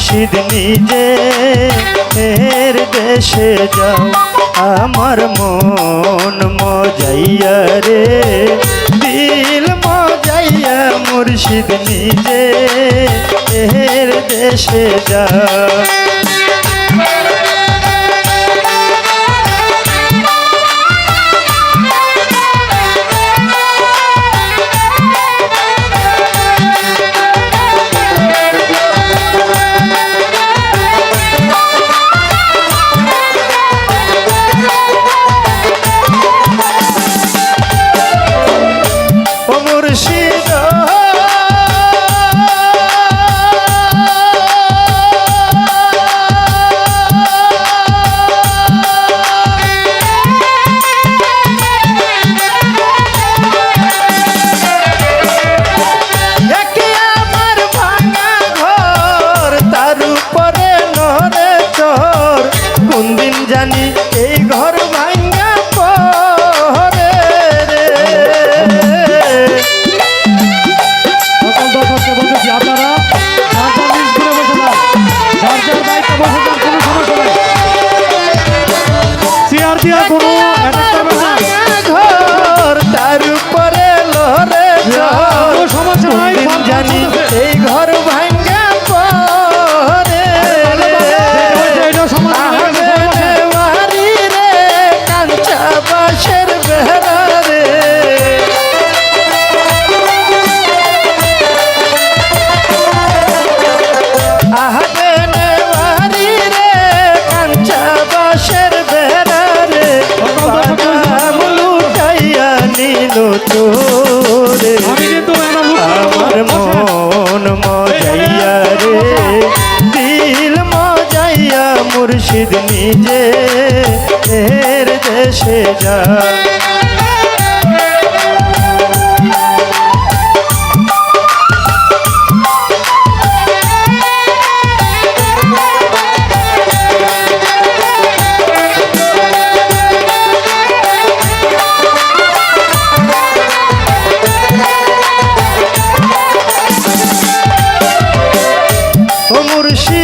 মুর্শিদ নিজে এর দেশে যাও। আমার মন মজাইয়া রে, দিল মজাইয়া মুর্শিদ নিজে এর দেশে যাও। বসে যান কোনো সমস্যা নেই চেয়ার দেওয়ার কোনো এই ঘর নিজের দেশে যা মুর্শি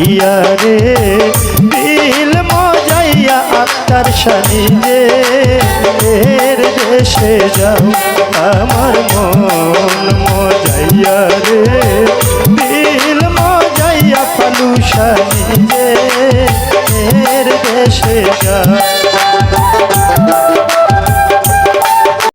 ভাইয়া রে, দিল মজাইয়া আত্মার সানি যে, এর দেশে যাও, আমার মন মজাইয়া রে। দিল মজাইয়া পালু সানি যে, এর দেশে যাও।